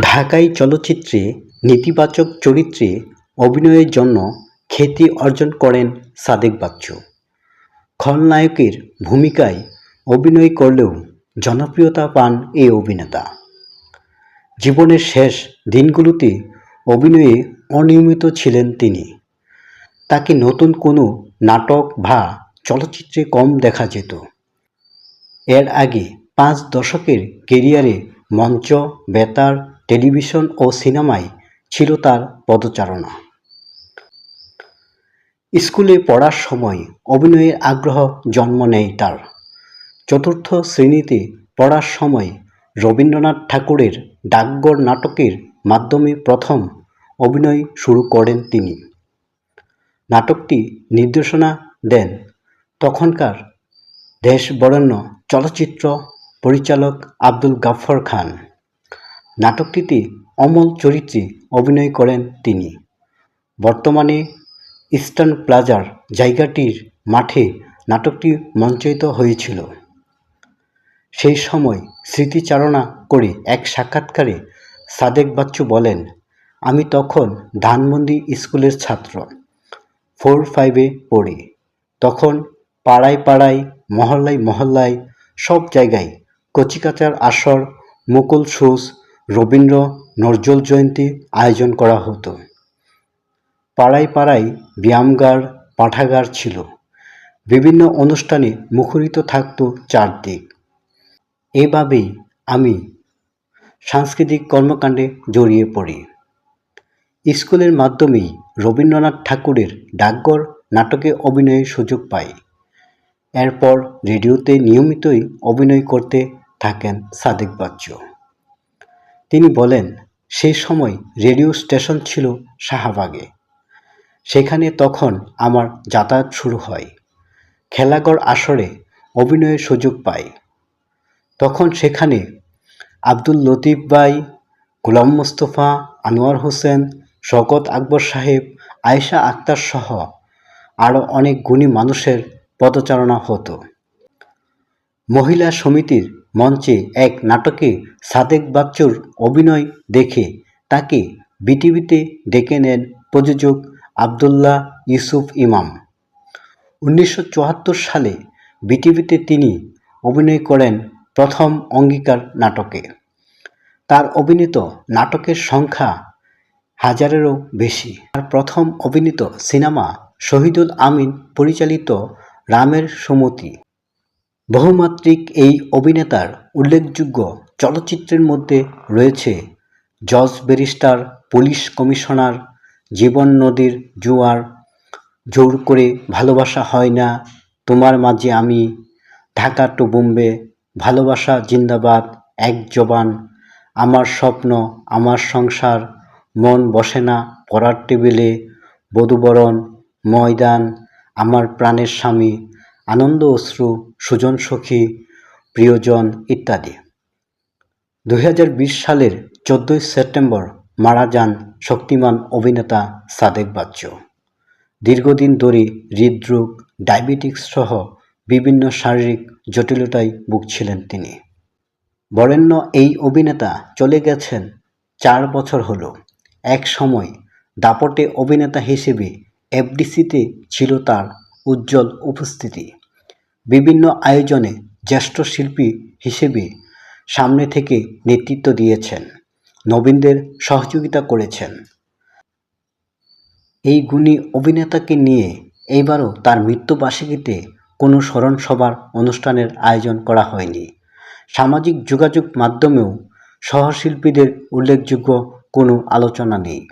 ঢাকাই চলচ্চিত্রে নেতিবাচক চরিত্রে অভিনয়ের জন্য খ্যাতি অর্জন করেন সাদেক বাচ্চু। খলনায়কের ভূমিকায় অভিনয় করলেও জনপ্রিয়তা পান এই অভিনেতা। জীবনের শেষ দিনগুলোতে অভিনয়ে অনিয়মিত ছিলেন তিনি। তাকে নতুন কোনো নাটক বা চলচ্চিত্রে কম দেখা যেত। এর আগে পাঁচ দশকের কেরিয়ারে মঞ্চ, বেতার, টেলিভিশন ও সিনেমায় ছিল তার পদচারণা। স্কুলে পড়ার সময় অভিনয়ের আগ্রহ জন্ম নেয় তার। চতুর্থ শ্রেণীতে পড়ার সময় রবীন্দ্রনাথ ঠাকুরের ডাকঘর নাটকের মাধ্যমে প্রথম অভিনয় শুরু করেন তিনি। নাটকটি নির্দেশনা দেন তখনকার দেশ বরেণ্য চলচ্চিত্র পরিচালক আব্দুল গাফফর খান। নাটকটিতে অমল চরিত্রে অভিনয় করেন তিনি। বর্তমানে ইস্টার্ন প্লাজার জায়গাটির মাঠে নাটকটি মঞ্চায়িত হয়েছিল। সেই সময় স্মৃতিচারণা করে এক সাক্ষাৎকারে সাদেক বাচ্চু বলেন, আমি তখন ধানমন্ডি স্কুলের ছাত্র। ফোর ফাইভে পড়ি। তখন পাড়ায় পাড়ায়, মহল্লায় মহল্লায় সব জায়গায় কচিকাচার আসর, মুকুল সুস রবীন্দ্র নজরুল জয়ন্তী আয়োজন করা হতো। পাড়ায় পাড়ায় ব্যায়ামগার, পাঠাগার ছিল। বিভিন্ন অনুষ্ঠানে মুখরিত থাকতো চারদিক। এভাবেই আমি সাংস্কৃতিক কর্মকাণ্ডে জড়িয়ে পড়ি। স্কুলের মাধ্যমেই রবীন্দ্রনাথ ঠাকুরের ডাকঘর নাটকে অভিনয়ের সুযোগ পাই। এরপর রেডিওতে নিয়মিতই অভিনয় করতে থাকেন সাদেক বাচ্চু। তিনি বলেন সেই সময় রেডিও স্টেশন ছিল শাহবাগে। সেখানে তখন আমার যাতায়াত শুরু হয়। খেলাঘর আসরে অভিনয়ের সুযোগ পাই। তখন সেখানে আব্দুল লতিফ ভাই, গোলাম মোস্তফা, আনোয়ার হোসেন, শওকত আকবর সাহেব, আয়েশা আক্তার সহ আরও অনেক গুণী মানুষের পদচারণা হতো। মহিলা সমিতির মঞ্চে এক নাটকে সাদেক বাচ্চুর অভিনয় দেখে, তাকে বিটিভিতে ডেকে নেন প্রযোজক আবদুল্লাহ ইউসুফ ইমাম। উনিশশো চুয়াত্তর সালে বিটিভিতে তিনি অভিনয় করেন প্রথম অঙ্গীকার নাটকে। তার অভিনীত নাটকের সংখ্যা হাজারেরও বেশি। তার প্রথম অভিনীত সিনেমা শহীদুল আমিন, পরিচালিত রামের সুমতি। বহুমাত্রিক এই অভিনেতার উল্লেখযোগ্য চলচ্চিত্রের মধ্যে রয়েছে জজ ব্যারিস্টার, পুলিশ কমিশনার, জীবন নদীর জোয়ার, জোর করে ভালোবাসা হয় না, তোমার মাঝে আমি, ঢাকা টু বোম্বে, ভালোবাসা জিন্দাবাদ, এক জবান, আমার স্বপ্ন, আমার সংসার, মন বসে না, পড়ার টেবিলে, বধুবরণ, ময়দান, আমার প্রাণের স্বামী আনন্দ, অশ্রু, সুজন, সখী, প্রিয়জন ইত্যাদি। দু হাজার বিশ সালের চোদ্দোই সেপ্টেম্বর মারা যান শক্তিমান অভিনেতা সাদেক বাচ্চু। দীর্ঘদিন ধরে হৃদরোগ, ডায়াবেটিক্স সহ বিভিন্ন শারীরিক জটিলতায় ভুগছিলেন তিনি। বরেণ্য এই অভিনেতা চলে গেছেন চার বছর হল। এক সময় দাপটে অভিনেতা হিসেবে এফডিসিতে ছিল তার উজ্জ্বল উপস্থিতি। বিভিন্ন আয়োজনে জ্যেষ্ঠ শিল্পী হিসেবে সামনে থেকে নেতৃত্ব দিয়েছেন, নবীনদের সহযোগিতা করেছেন। এই গুণী অভিনেতাকে নিয়ে এইবারও তার মৃত্যুবার্ষিকীতে কোনো স্মরণ সভার অনুষ্ঠানের আয়োজন করা হয়নি। সামাজিক যোগাযোগ মাধ্যমেও সহশিল্পীদের উল্লেখযোগ্য কোনো আলোচনা নেই।